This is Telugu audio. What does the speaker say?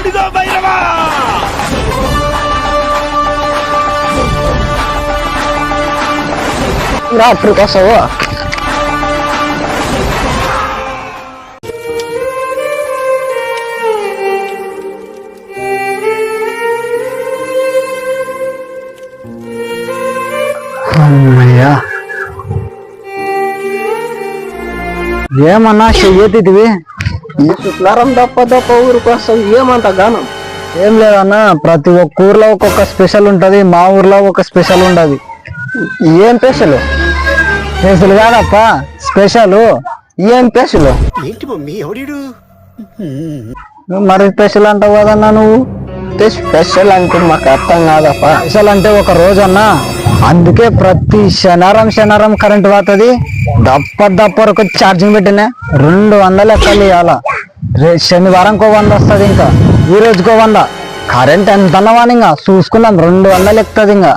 అడుగో భైరవా! రాత్రి కోసవు అమ్మయ్యా. ఏమన్నా చెయ్యతివి శుక్లారం దప్ప దప్ప ఊరు కోసం ఏమంత గానం ఏం లేదన్నా ప్రతి ఒక్క ఊర్లో ఒక్కొక్క స్పెషల్ ఉంటది మా ఊర్లో ఒక స్పెషల్ ఉండదు. ఏం పెసలు స్పెషల్ కాదప్ప స్పెషల్. ఏం పెసలు ఏంటి మమ్మీ ఎవడీడు మరి స్పెషల్ అంటావు కదన్నా నువ్వు? స్పెషల్ అంటే మాకు అర్థం కాదప్ప. స్పెషల్ అంటే ఒక రోజు అన్నా అందుకే ప్రతి శనివారం శనివారం కరెంట్ పోతుంది. దప్ప దప్ప వరకు ఛార్జింగ్ పెట్టినా రెండు వందలు ఎక్కాలి ఇవాళ రే శనివారంకో వంద వస్తుంది ఇంకా ఈ రోజుకో వంద. కరెంట్ ఎంత అన్నవాని ఇంకా చూసుకున్నాం రెండు వందలు ఎక్కుతుంది ఇంకా.